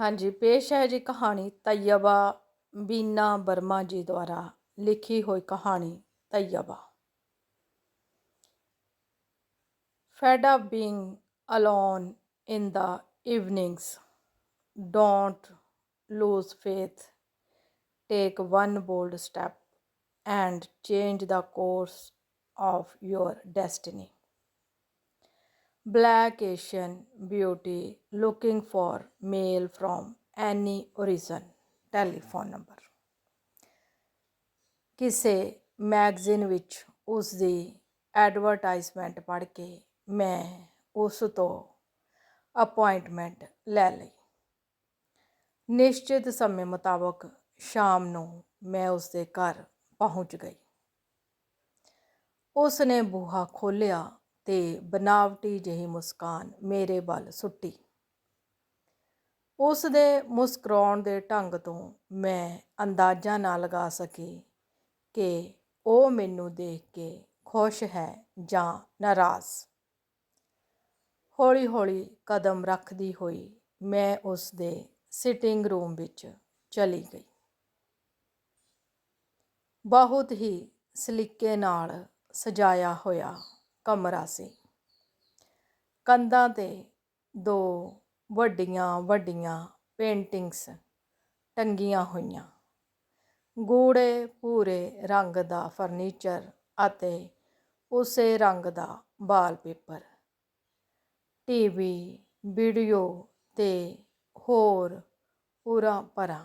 ਹਾਂਜੀ ਪੇਸ਼ ਹੈ ਜੀ ਕਹਾਣੀ ਤੈਯਬਾ ਬੀਨਾ ਬਰਮਾ ਜੀ ਦੁਆਰਾ ਲਿਖੀ ਹੋਈ ਕਹਾਣੀ Tayyaba fed up being alone in the evenings don't lose faith take one bold step and change the course of your destiny black Asian beauty looking for male from any origin. Telephone number ਕਿਸੇ magazine ਵਿੱਚ ਉਸ ਦੀ advertisement ਪੜ੍ਹ ਕੇ ਮੈਂ ਉਸ ਤੋਂ appointment ਲੈ ਲਈ। ਨਿਸ਼ਚਿਤ ਸਮੇਂ ਮੁਤਾਬਕ ਸ਼ਾਮ ਨੂੰ ਮੈਂ ਉਸ ਦੇ ਘਰ ਪਹੁੰਚ ਗਈ। ਉਸ ਨੇ ਬੂਹਾ ਖੋਲ੍ਹਿਆ ਤੇ ਬਨਾਵਟੀ ਜਿਹੀ ਮੁਸਕਾਨ ਮੇਰੇ ਵੱਲ ਸੁੱਟੀ। ਉਸ ਦੇ ਮੁਸਕਰਾਉਣ ਦੇ ਢੰਗ ਤੋਂ ਮੈਂ ਅੰਦਾਜ਼ਾ ਨਾ ਲਗਾ ਸਕੀ ਕਿ ਉਹ ਮੈਨੂੰ ਦੇਖ ਕੇ ਖੁਸ਼ ਹੈ ਜਾਂ ਨਾਰਾਜ਼। ਹੌਲੀ-ਹੌਲੀ ਕਦਮ ਰੱਖਦੀ ਹੋਈ ਮੈਂ ਉਸ ਦੇ ਸਿਟਿੰਗ ਰੂਮ ਵਿੱਚ ਚਲੀ ਗਈ। ਬਹੁਤ ਹੀ ਸਲੀਕੇ ਨਾਲ ਸਜਾਇਆ ਹੋਇਆ ਕਮਰਾ ਸੀ। ਕੰਧਾਂ ਤੇ ਦੋ ਵੱਡੀਆਂ ਵੱਡੀਆਂ ਪੇਂਟਿੰਗਸ ਟੰਗੀਆਂ ਹੋਈਆਂ। ਗੂੜੇ ਭੂਰੇ ਰੰਗ ਦਾ ਫਰਨੀਚਰ ਅਤੇ ਉਸੇ ਰੰਗ ਦਾ ਵਾਲਪੇਪਰ। ਟੀਵੀ ਵੀਡੀਓ ਤੇ ਹੋਰ ਪੂਰਾ ਪਰਾ।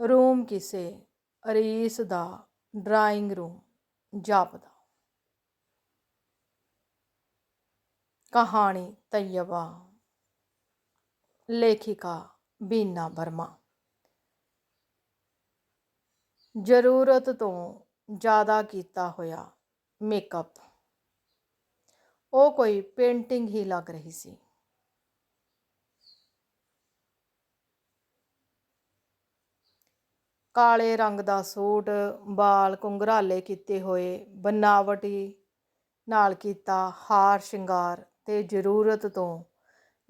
ਰੂਮ ਕਿਸੇ ਅਰੀਸ ਦਾ ਡਰਾਇੰਗ ਰੂਮ ਜਾਪਦਾ। ਕਹਾਣੀ ਤੈਯਬਾ। ਲੇਖਿਕਾ ਬੀਨਾ ਵਰਮਾ। ਜ਼ਰੂਰਤ ਤੋਂ ਜ਼ਿਆਦਾ ਕੀਤਾ ਹੋਇਆ ਮੇਕਅਪ। ਉਹ ਕੋਈ ਪੇਂਟਿੰਗ ਹੀ ਲੱਗ ਰਹੀ ਸੀ। ਕਾਲੇ ਰੰਗ ਦਾ ਸੂਟ, ਬਾਲ ਕੁੰਗਰਾਲੇ ਕੀਤੇ ਹੋਏ, ਬਨਾਵਟੀ ਨਾਲ ਕੀਤਾ ਹਾਰ ਸ਼ਿੰਗਾਰ ਤੇ ਜ਼ਰੂਰਤ ਤੋਂ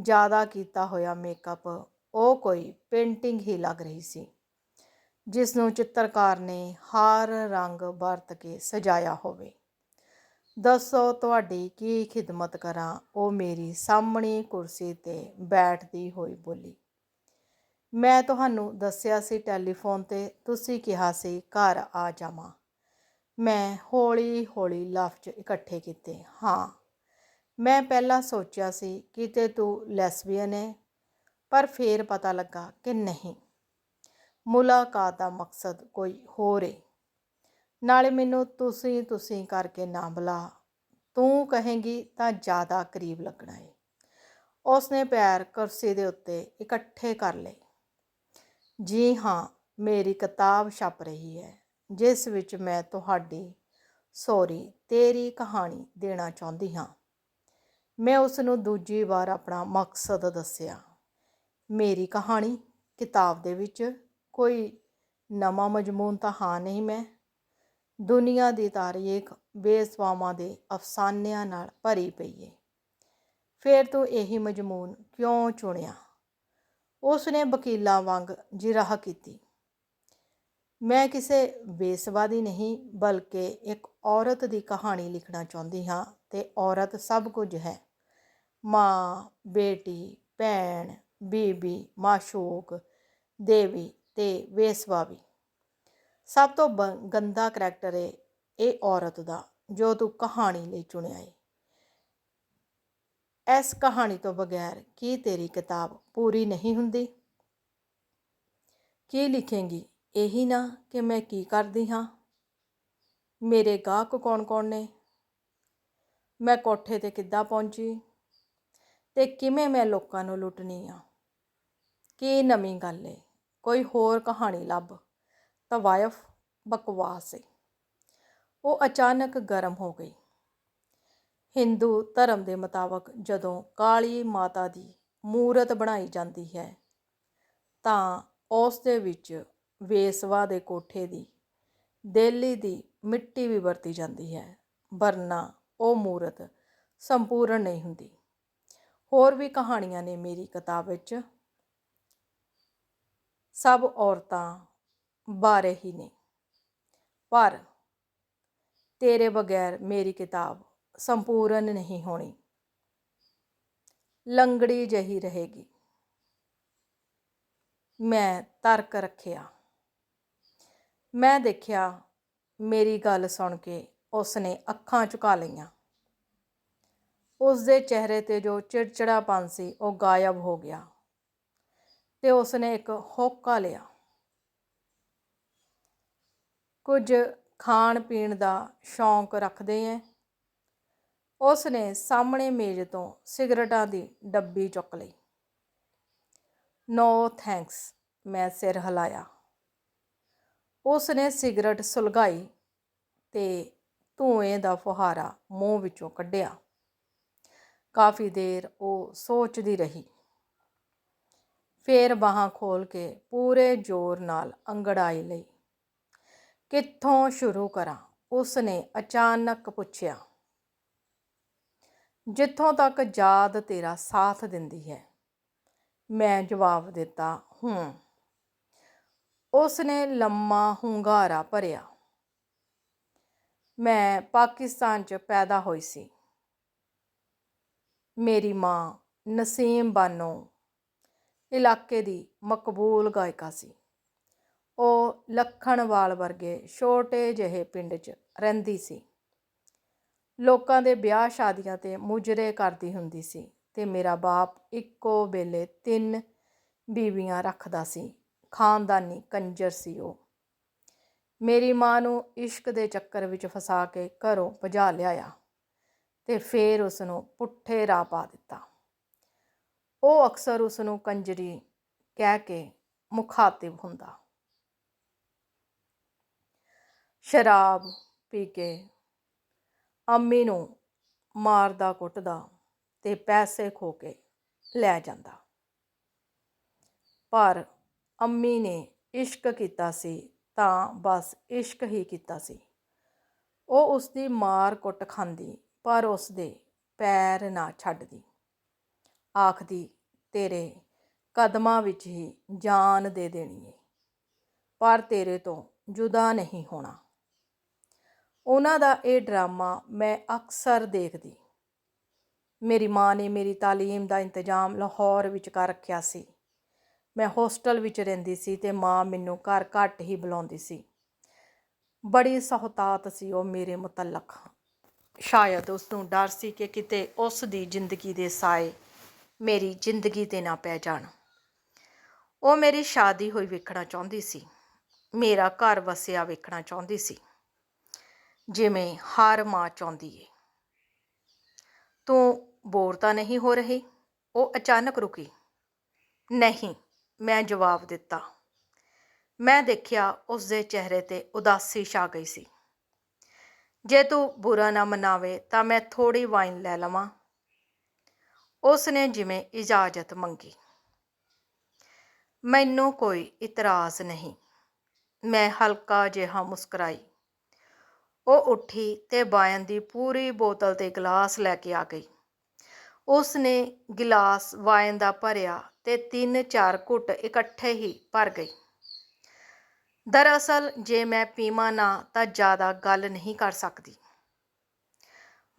ਜ਼ਿਆਦਾ ਕੀਤਾ ਹੋਇਆ ਮੇਕਅਪ ਉਹ ਕੋਈ ਪੇਂਟਿੰਗ ਹੀ ਲੱਗ ਰਹੀ ਸੀ। ਜਿਸ ਨੂੰ ਚਿੱਤਰਕਾਰ ਨੇ ਹਰ ਰੰਗ ਵਰਤ ਕੇ ਸਜਾਇਆ ਹੋਵੇ। ਦੱਸੋ ਤੁਹਾਡੀ ਕੀ ਖਿਦਮਤ ਕਰਾਂ, ਉਹ ਮੇਰੀ ਸਾਹਮਣੀ ਕੁਰਸੀ ਤੇ ਬੈਠਦੀ ਹੋਈ ਬੋਲੀ। ਮੈਂ ਤੁਹਾਨੂੰ ਦੱਸਿਆ ਸੀ ਟੈਲੀਫੋਨ ਤੇ, ਤੁਸੀਂ ਕਿਹਾ ਸੀ ਘਰ ਆ ਜਾਵਾਂ। ਮੈਂ ਹੌਲੀ ਹੌਲੀ ਲਫ਼ਜ਼ ਇਕੱਠੇ ਕੀਤੇ, ਹਾਂ। ਮੈਂ ਪਹਿਲਾਂ ਸੋਚਿਆ ਸੀ ਕਿਤੇ ਤੂੰ ਲੈਸਬੀਅਨ ਹੈ ਪਰ ਫੇਰ ਪਤਾ ਲੱਗਾ ਕਿ ਨਹੀਂ। ਮੁਲਾਕਾਤ ਦਾ ਮਕਸਦ ਕੋਈ ਹੋਰ ਹੈ ਨਾਲੇ ਮੈਨੂੰ ਤੁਸੀਂ ਤੁਸੀਂ ਕਰਕੇ ਨਾ ਬੁਲਾ। ਤੂੰ ਕਹੇਂਗੀ ਤਾਂ ਜ਼ਿਆਦਾ ਕਰੀਬ ਲੱਗਣਾ ਹੈ ਉਸਨੇ ਪੈਰ ਕੁਰਸੀ ਦੇ ਉੱਤੇ ਇਕੱਠੇ ਕਰ ਲਏ। ਜੀ ਹਾਂ, ਮੇਰੀ ਕਿਤਾਬ ਛਪ ਰਹੀ ਹੈ, ਜਿਸ ਵਿੱਚ ਮੈਂ ਤੁਹਾਡੀ ਸੌਰੀ ਤੇਰੀ ਕਹਾਣੀ ਦੇਣਾ ਚਾਹੁੰਦੀ ਹਾਂ। ਮੈਂ ਉਸ ਨੂੰ ਦੂਜੀ ਵਾਰ ਆਪਣਾ ਮਕਸਦ ਦੱਸਿਆ। ਮੇਰੀ ਕਹਾਣੀ ਕਿਤਾਬ ਦੇ ਵਿੱਚ ਕੋਈ ਨਵਾਂ ਮਜਮੂਨ ਤਾਂ ਹਾਂ ਨਹੀਂ ਮੈਂ। ਦੁਨੀਆ ਦੀ ਤਾਰੀਖ ਬੇਸਵਾਵਾਂ ਦੇ ਅਫਸਾਨਿਆਂ ਨਾਲ ਭਰੀ ਪਈ ਏ। ਫੇਰ ਤੂੰ ਇਹੀ ਮਜਮੂਨ ਕਿਉਂ ਚੁਣਿਆ? ਉਸ ਨੇ ਵਕੀਲਾਂ ਵਾਂਗ ਜਿਰਾਹ ਕੀਤੀ। ਮੈਂ ਕਿਸੇ ਬੇਸਵਾਦੀ ਨਹੀਂ, ਬਲਕਿ ਇੱਕ ਔਰਤ ਦੀ ਕਹਾਣੀ ਲਿਖਣਾ ਚਾਹੁੰਦੀ ਹਾਂ ਤੇ ਔਰਤ ਸਭ ਕੁਝ ਹੈ। ਮਾਂ, ਬੇਟੀ, ਭੈਣ, ਬੀਬੀ ਮਾਸ਼ੂਕ ਦੇਵੀ ਤੇ ਵੇਸਵਾ ਵੀ ਸਭ ਤੋਂ ਗੰਦਾ ਕਰੈਕਟਰ ਏ ਇਹ ਔਰਤ ਦਾ, ਜੋ ਤੂੰ ਕਹਾਣੀ ਲਈ ਚੁਣਿਆ ਏ। ਇਸ ਕਹਾਣੀ ਤੋਂ ਬਗੈਰ ਕੀ ਤੇਰੀ ਕਿਤਾਬ ਪੂਰੀ ਨਹੀਂ ਹੁੰਦੀ? ਕੀ ਲਿਖੇਂਗੀ? ਇਹੀ ਨਾ ਕਿ ਮੈਂ ਕੀ ਕਰਦੀ ਹਾਂ? ਮੇਰੇ ਗਾਹਕ ਕੌਣ-ਕੌਣ ਨੇ? ਮੈਂ ਕੋਠੇ ਤੇ ਕਿੱਦਾਂ ਪਹੁੰਚੀ? ਤੇ ਕਿਵੇਂ ਮੈਂ ਲੋਕਾਂ ਨੂੰ ਲੁੱਟਣੀ ਆ? ਕੀ ਨਵੀਂ ਗੱਲ ਏ? ਕੋਈ ਹੋਰ ਕਹਾਣੀ ਲੱਭ। ਤਵਾਇਫ ਬਕਵਾਸ ਏ। ਉਹ ਅਚਾਨਕ ਗਰਮ ਹੋ ਗਈ। ਹਿੰਦੂ ਧਰਮ ਦੇ ਮੁਤਾਬਕ ਜਦੋਂ ਕਾਲੀ ਮਾਤਾ ਦੀ ਮੂਰਤ ਬਣਾਈ ਜਾਂਦੀ ਹੈ, ਤਾਂ ਉਸ ਦੇ ਵਿੱਚ ਵੇਸਵਾ ਦੇ ਕੋਠੇ ਦੀ ਦਿੱਲੀ ਦੀ ਮਿੱਟੀ ਵੀ ਵਰਤੀ ਜਾਂਦੀ ਹੈ, ਵਰਨਾ ਉਹ ਮੂਰਤ ਸੰਪੂਰਨ ਨਹੀਂ ਹੁੰਦੀ। ਹੋਰ ਵੀ ਕਹਾਣੀਆਂ ਨੇ ਮੇਰੀ ਕਿਤਾਬ ਵਿੱਚ। ਸਭ ਔਰਤਾਂ ਬਾਰੇ ਹੀ ਨੇ। ਪਰ ਤੇਰੇ ਬਗੈਰ ਮੇਰੀ ਕਿਤਾਬ ਸੰਪੂਰਨ ਨਹੀਂ ਹੋਣੀ। ਲੰਗੜੀ ਜਹੀ ਰਹੇਗੀ। ਮੈਂ ਤਰਕ ਰੱਖਿਆ। ਮੈਂ ਦੇਖਿਆ ਮੇਰੀ ਗੱਲ ਸੁਣ ਕੇ ਉਸਨੇ ਅੱਖਾਂ ਝੁਕਾ ਲਈਆਂ। ਉਸ ਦੇ ਚਿਹਰੇ ਤੇ ਜੋ ਚਿੜਚਿੜਾਪਨ ਸੀ, ਉਹ ਗਾਇਬ ਹੋ ਗਿਆ ਤੇ ਉਸਨੇ ਇੱਕ ਹੋਕਾ ਲਿਆ। ਕੁਝ ਖਾਣ ਪੀਣ ਦਾ ਸ਼ੌਂਕ ਰੱਖਦੇ ਐ। ਉਸ ਨੇ ਸਾਹਮਣੇ ਮੇਜ਼ ਤੋਂ ਸਿਗਰਟਾਂ ਦੀ ਡੱਬੀ ਚੁੱਕ ਲਈ। ਨੋ ਥੈਂਕਸ ਮੈਂ ਸਿਰ ਹਿਲਾਇਆ। ਉਸ ਨੇ ਸਿਗਰਟ ਸੁਲਗਾਈ ਤੇ ਧੂਏ ਦਾ ਫੁਹਾਰਾ ਮੂੰਹ ਵਿੱਚੋਂ ਕੱਢਿਆ। ਕਾਫੀ ਦੇਰ ਉਹ ਸੋਚਦੀ ਰਹੀ। ਫੇਰ ਬਾਹਾਂ ਖੋਲ ਕੇ ਪੂਰੇ ਜ਼ੋਰ ਨਾਲ ਅੰਗੜਾਈ ਲਈ। ਕਿੱਥੋਂ ਸ਼ੁਰੂ ਕਰਾਂ? ਉਸ ਨੇ ਅਚਾਨਕ ਪੁੱਛਿਆ। ਜਿੱਥੋਂ ਤੱਕ ਯਾਦ ਤੇਰਾ ਸਾਥ ਦਿੰਦੀ ਹੈ। ਮੈਂ ਜਵਾਬ ਦਿੱਤਾ, ਹੂੰ। ਉਸ ਨੇ ਲੰਮਾ ਹੁੰਗਾਰਾ ਭਰਿਆ। ਮੈਂ ਪਾਕਿਸਤਾਨ 'ਚ ਪੈਦਾ ਹੋਈ ਸੀ। ਮੇਰੀ ਮਾਂ ਨਸੀਮ ਬਾਨੋ ਇਲਾਕੇ ਦੀ ਮਕਬੂਲ ਗਾਇਕਾ ਸੀ। ਉਹ ਲੱਖਣਵਾਲ ਵਰਗੇ ਛੋਟੇ ਜਿਹੇ ਪਿੰਡ 'ਚ ਰਹਿੰਦੀ ਸੀ। ਲੋਕਾਂ ਦੇ ਵਿਆਹ ਸ਼ਾਦੀਆਂ ਤੇ ਮੁਜਰੇ ਕਰਦੀ ਹੁੰਦੀ ਸੀ ਤੇ ਮੇਰਾ ਬਾਪ ਇੱਕੋ ਵੇਲੇ ਤਿੰਨ ਬੀਵੀਆਂ ਰੱਖਦਾ ਸੀ। ਖਾਨਦਾਨੀ ਕੰਜਰ ਸੀ ਉਹ। ਮੇਰੀ ਮਾਂ ਨੂੰ ਇਸ਼ਕ ਦੇ ਚੱਕਰ ਵਿੱਚ ਫਸਾ ਕੇ ਘਰੋਂ ਭਜਾ ਲਿਆਇਆ। ਤੇ ਫੇਰ ਉਸ ਨੂੰ ਪੁੱਠੇ ਰਾਹ ਪਾ ਦਿੱਤਾ। ਉਹ ਅਕਸਰ ਉਸ ਨੂੰ ਕੰਜਰੀ ਕਹਿ ਕੇ ਮੁਖਾਤਿਬ ਹੁੰਦਾ। ਸ਼ਰਾਬ ਪੀ ਕੇ ਅੰਮੀ ਨੂੰ ਮਾਰਦਾ ਕੁੱਟਦਾ ਤੇ ਪੈਸੇ ਖੋ ਕੇ ਲੈ ਜਾਂਦਾ। ਪਰ ਅੰਮੀ ਨੇ ਇਸ਼ਕ ਕੀਤਾ ਸੀ ਤਾਂ ਬਸ ਇਸ਼ਕ ਹੀ ਕੀਤਾ ਸੀ। ਉਹ ਉਸ ਦੀ ਮਾਰ ਕੁੱਟ ਖਾਂਦੀ ਪਰ ਉਸ ਦੇ ਪੈਰ ਨਾ ਛੱਡਦੀ। ਆਖਦੀ, ਤੇਰੇ ਕਦਮਾਂ ਵਿੱਚ ਹੀ ਜਾਨ ਦੇ ਦੇਣੀ ਏ, ਪਰ ਤੇਰੇ ਤੋਂ ਜੁਦਾ ਨਹੀਂ ਹੋਣਾ। ਉਹਨਾਂ ਦਾ ਇਹ ਡਰਾਮਾ ਮੈਂ ਅਕਸਰ ਦੇਖਦੀ। ਮੇਰੀ ਮਾਂ ਨੇ ਮੇਰੀ ਤਾਲੀਮ ਦਾ ਇੰਤਜ਼ਾਮ ਲਾਹੌਰ ਵਿੱਚ ਕਰ ਰੱਖਿਆ ਸੀ। ਮੈਂ ਹੋਸਟਲ ਵਿੱਚ ਰਹਿੰਦੀ ਸੀ ਤੇ ਮਾਂ ਮੈਨੂੰ ਘਰ ਘੱਟ ਹੀ ਬੁਲਾਉਂਦੀ ਸੀ। ਬੜੀ ਸਹਤਾਤ ਸੀ ਉਹ ਮੇਰੇ ਮੁਤਲਕ। ਸ਼ਾਇਦ ਉਸ ਨੂੰ ਡਰ ਸੀ ਕਿ ਕਿਤੇ ਉਸ ਦੀ ਜ਼ਿੰਦਗੀ ਦੇ ਸਾਏ ਮੇਰੀ ਜ਼ਿੰਦਗੀ ਤੇ ਨਾ ਪੈ ਜਾਣ। ਉਹ ਮੇਰੀ ਸ਼ਾਦੀ ਹੋਈ ਵੇਖਣਾ ਚਾਹੁੰਦੀ ਸੀ। ਮੇਰਾ ਘਰ ਵਸਿਆ ਵੇਖਣਾ ਚਾਹੁੰਦੀ ਸੀ। ਜਿਵੇਂ ਹਰ ਮਾਂ ਚਾਹੁੰਦੀ ਏ। ਤੂੰ ਬੋਰ ਤਾਂ ਨਹੀਂ ਹੋ ਰਹੀ? ਉਹ ਅਚਾਨਕ ਰੁਕੀ। ਨਹੀਂ, ਮੈਂ ਜਵਾਬ ਦਿੱਤਾ। ਮੈਂ ਦੇਖਿਆ ਉਸ ਦੇ ਚਿਹਰੇ ਤੇ ਉਦਾਸੀ ਛਾ ਗਈ ਸੀ। ਜੇ ਤੂੰ ਬੁਰਾ ਨਾ ਮਨਾਵੇ ਤਾਂ ਮੈਂ ਥੋੜੀ ਵਾਈਨ ਲੈ ਲਵਾਂ। ਉਸ ਨੇ ਜਿਵੇਂ ਇਜਾਜ਼ਤ ਮੰਗੀ। ਮੈਨੂੰ ਕੋਈ ਇਤਰਾਜ਼ ਨਹੀਂ। ਮੈਂ ਹਲਕਾ ਜਿਹਾ ਮੁਸਕਰਾਈ। ਉਹ ਉੱਠੀ ਤੇ ਬਾਇਨ ਦੀ ਪੂਰੀ ਬੋਤਲ ਤੇ ਗਲਾਸ ਲੈ ਕੇ ਆ ਗਈ। ਉਸ ਨੇ ਗਿਲਾਸ ਵਾਈਨ ਦਾ ਭਰਿਆ ਤੇ ਤਿੰਨ ਚਾਰ ਘੁੱਟ ਇਕੱਠੇ ਹੀ ਭਰ ਗਈ। ਦਰਅਸਲ, ਜੇ ਮੈਂ ਪੀਵਾਂ ਨਾ ਤਾਂ ਜ਼ਿਆਦਾ ਗੱਲ ਨਹੀਂ ਕਰ ਸਕਦੀ।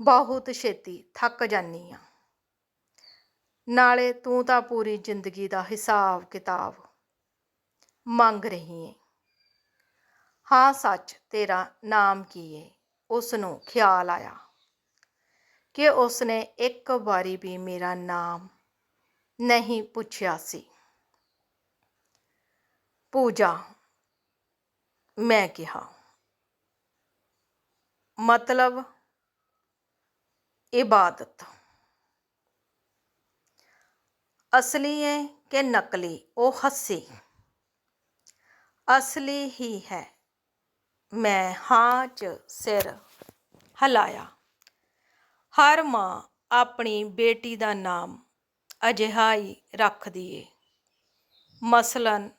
ਬਹੁਤ ਛੇਤੀ ਥੱਕ ਜਾਨੀ ਆ। ਨਾਲੇ ਤੂੰ ਤਾਂ ਪੂਰੀ ਜ਼ਿੰਦਗੀ ਦਾ ਹਿਸਾਬ ਕਿਤਾਬ ਮੰਗ ਰਹੀ ਏ। ਹਾਂ, ਸੱਚ, ਤੇਰਾ ਨਾਮ ਕੀ ਏ? ਉਸ ਨੂੰ ਖਿਆਲ ਆਇਆ ਕਿ ਉਸ ਨੇ ਇੱਕ ਵਾਰੀ ਵੀ ਮੇਰਾ ਨਾਮ ਨਹੀਂ ਪੁੱਛਿਆ ਸੀ। ਪੂਜਾ ਮੈਂ ਕਿਹਾ, ਮਤਲਬ ਇਬਾਦਤ। ਅਸਲੀ ਹੈ ਕਿ ਨਕਲੀ, ਉਹ ਹੱਸੀ। ਅਸਲੀ ਹੀ ਹੈ, ਮੈਂ ਹਾਂ ਚ ਸਿਰ ਹਿਲਾਇਆ। ਹਰ ਮਾਂ ਆਪਣੀ ਬੇਟੀ ਦਾ ਨਾਮ ਅਜਿਹਾ ਹੀ ਰੱਖਦੀ ਏ। ਮਸਲਨ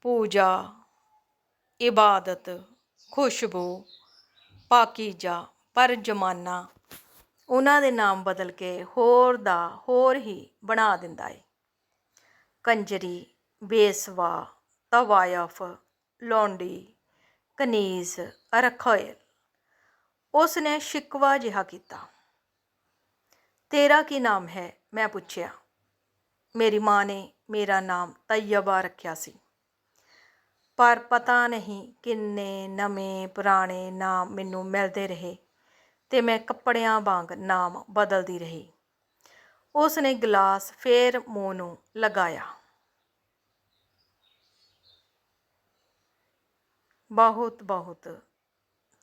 ਪੂਜਾ ਇਬਾਦਤ, ਖੁਸ਼ਬੂ, ਪਾਕੀਜਾ, ਪਰ ਜਮਾਨਾ ਉਹਨਾਂ ਦੇ ਨਾਮ ਬਦਲ ਕੇ ਹੋਰ ਦਾ ਹੋਰ ਹੀ ਬਣਾ ਦਿੰਦਾ ਏ। ਕੰਜਰੀ, ਬੇਸਵਾ ਤਵਾਇਫ ਲੌਂਡੀ, ਕਨੀਜ਼ ਅਰਖੋਇਲ ਉਸ ਨੇ ਸ਼ਿਕਵਾ ਜਿਹਾ ਕੀਤਾ। ਤੇਰਾ ਕੀ ਨਾਮ ਹੈ? ਮੈਂ ਪੁੱਛਿਆ। ਮੇਰੀ ਮਾਂ ਨੇ ਮੇਰਾ ਨਾਮ ਤੈਯਬਾ ਰੱਖਿਆ ਸੀ। ਪਰ ਪਤਾ ਨਹੀਂ ਕਿੰਨੇ ਨਵੇਂ ਪੁਰਾਣੇ ਨਾਮ ਮੈਨੂੰ ਮਿਲਦੇ ਰਹੇ ਅਤੇ ਮੈਂ ਕੱਪੜਿਆਂ ਵਾਂਗ ਨਾਮ ਬਦਲਦੀ ਰਹੀ। ਉਸ ਨੇ ਗਲਾਸ ਫੇਰ ਮੂੰਹ ਨੂੰ ਲਗਾਇਆ। ਬਹੁਤ ਬਹੁਤ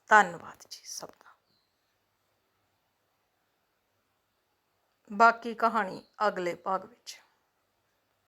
ਧੰਨਵਾਦ ਜੀ ਸਭ ਦਾ। ਬਾਕੀ ਕਹਾਣੀ ਅਗਲੇ ਭਾਗ ਵਿੱਚ।